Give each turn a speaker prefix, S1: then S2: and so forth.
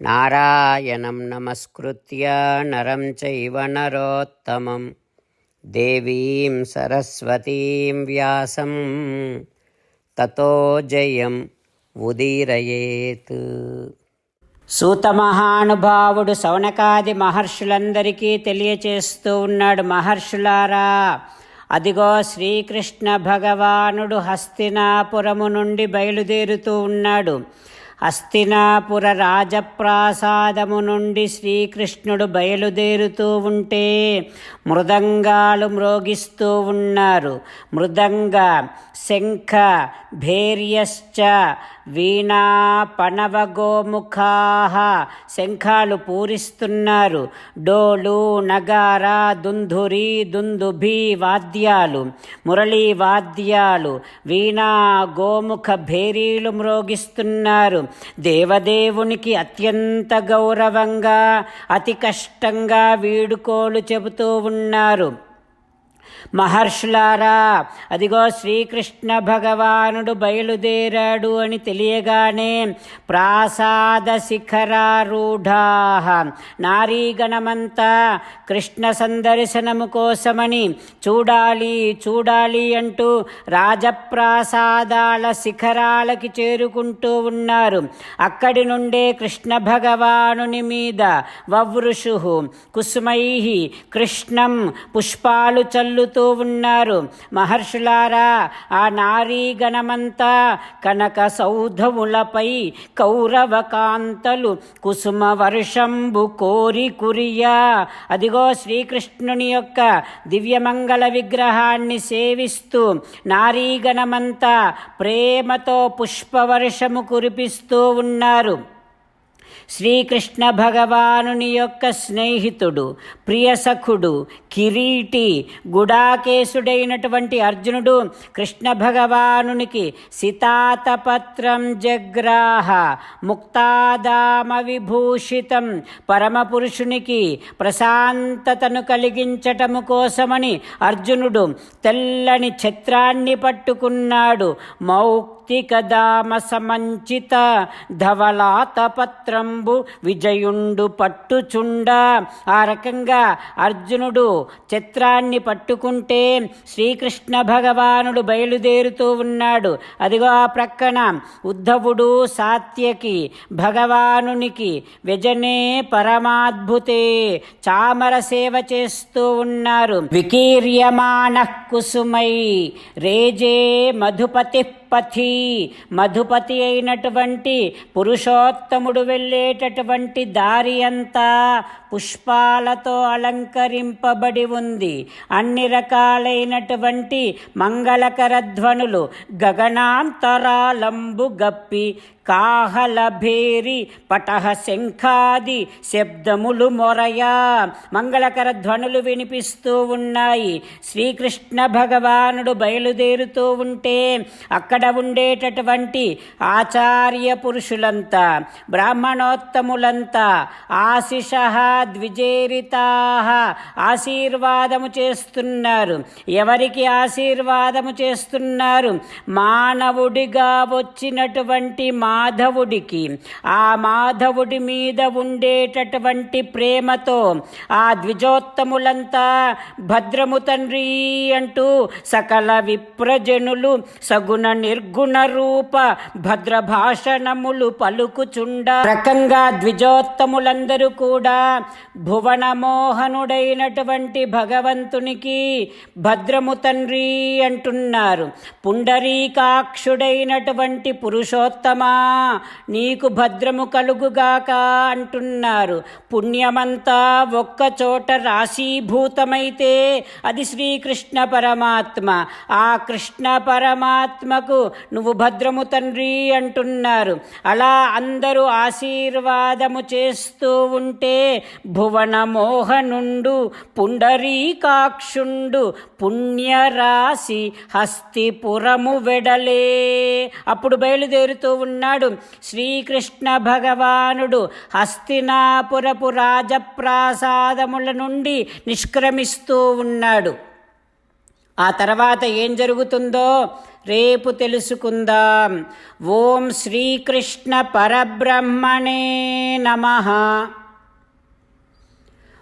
S1: నారాయణం నమస్కృత్య నరం చైవ నరోత్తమం దేవీం సరస్వతీం వ్యాసం తతో జయం ఉదీరయేత్ సూత మహానుభావుడు సౌనకాది మహర్షులందరికీ తెలియచేస్తూ ఉన్నాడు మహర్షులారా అదిగో శ్రీకృష్ణ భగవానుడు హస్తినాపురము నుండి బయలుదేరుతూ ఉన్నాడు. హస్తినాపుర రాజప్రాసాదము నుండి శ్రీకృష్ణుడు బయలుదేరుతూ ఉంటే మృదంగాలు మ్రోగిస్తూ ఉన్నారు. మృదంగ శంఖ భేర్యశ్చ వీణా పణవగోముఖా శంఖాలు పూరిస్తున్నారు. డోలు నగార దుంధురి దుందుభి వాద్యాలు మురళీ వాద్యాలు వీణా గోముఖ భేరీలు మ్రోగిస్తున్నారు. దేవదేవునికి అత్యంత గౌరవంగా అతి కష్టంగా వీడుకోలు చెబుతూ ఉన్నారు. మహర్షులారా అదిగో శ్రీకృష్ణ భగవానుడు బయలుదేరాడు అని తెలియగానే ప్రాసాద శిఖరారూఢా నారీగణమంతా కృష్ణ సందర్శనము కోసమని చూడాలి చూడాలి అంటూ రాజప్రాసాదాల శిఖరాలకి చేరుకుంటూ ఉన్నారు. అక్కడి నుండే కృష్ణ భగవానుని మీద వవృషు కుసుమై కృష్ణం పుష్పాలు చల్లు చల్లుతూ ఉన్నారు. మహర్షులారా ఆ నారీగణమంతా కనక సౌధములపై కౌరవ కాంతలు కుసుమ వర్షంబు కోరి కురియా. అదిగో శ్రీకృష్ణుని యొక్క దివ్యమంగళ విగ్రహాన్ని సేవిస్తూ నారీగణమంతా ప్రేమతో పుష్పవర్షము కురిపిస్తూ ఉన్నారు. శ్రీకృష్ణ భగవానుని యొక్క స్నేహితుడు ప్రియసఖుడు కిరీటి గుడాకేశుడైనటువంటి అర్జునుడు కృష్ణ భగవానునికి సితాతపత్రం జగ్రాహ ముక్తాదామ విభూషితం పరమపురుషునికి ప్రశాంతతను కలిగించటము కోసమని అర్జునుడు తెల్లని ఛత్రాన్ని పట్టుకున్నాడు. మౌక్తికదామ సమంచిత ధవలాతపత్రంబు విజయుండు పట్టుచుండ. ఆ రకంగా అర్జునుడు చిత్రాన్ని పట్టుకుంటే శ్రీకృష్ణ భగవానుడు బయలుదేరుతూ ఉన్నాడు. అదిగో ఆ ప్రక్కన ఉద్ధవుడు సాత్యకి భగవానునికి వ్యజనే పరమాద్భుతే చామర సేవ చేస్తూ ఉన్నారు. వికీర్యమాణ కుసుమై రేజే మధుపతి పథి మధుపతి అయినటువంటి పురుషోత్తముడు వెళ్ళేటటువంటి దారి అంతా పుష్పాలతో అలంకరింపబడి ఉంది. అన్ని రకాలైనటువంటి మంగళకర ధ్వనులు గగనాంతరాలంబు గప్పి కాహల భేరి పటహ శంఖాది శబ్దములు మొరయా. మంగళకర ధ్వనులు వినిపిస్తూ ఉన్నాయి. శ్రీకృష్ణ భగవానుడు బయలుదేరుతూ ఉంటే అక్కడ ఉండేటటువంటి ఆచార్య పురుషులంతా బ్రాహ్మణోత్తములంతా ఆశిష ద్విజేరితా ఆశీర్వాదము చేస్తున్నారు. ఎవరికి ఆశీర్వాదము చేస్తున్నారు? మానవుడిగా వచ్చినటువంటి మాధవుడికి. ఆ మాధవుడి మీద ఉండేటటువంటి ప్రేమతో ఆ ద్విజోత్తములంతా భద్రము తండ్రి అంటూ సకల విప్రజనులు సగుణ నిర్గుణ రూప భద్ర భాషణములు పలుకుచుండ. రకంగా ద్విజోత్తములందరూ కూడా భువనమోహనుడైనటువంటి భగవంతునికి భద్రము తండ్రి అంటున్నారు. పుండరీకాక్షుడైనటువంటి పురుషోత్తమా నీకు భద్రము కలుగుగాక అంటున్నారు. పుణ్యమంతా ఒక్క చోట రాశీభూతమైతే అది శ్రీకృష్ణ పరమాత్మ. ఆ కృష్ణ పరమాత్మకు నువ్వు భద్రము తండ్రి అంటున్నారు. అలా అందరూ ఆశీర్వాదము చేస్తూ ఉంటే భువనమోహనుండు పుండరీకాక్షుండు పుణ్యరాశి హస్తిపురము వెడలే. అప్పుడు బయలుదేరుతూ ఉన్నాడు శ్రీకృష్ణ భగవానుడు. హస్తినాపురపు రాజప్రాసాదముల నుండి నిష్క్రమిస్తూ ఉన్నాడు. ఆ తర్వాత ఏం జరుగుతుందో రేపు తెలుసుకుందాం. ఓం శ్రీకృష్ణ పరబ్రహ్మణే నమ.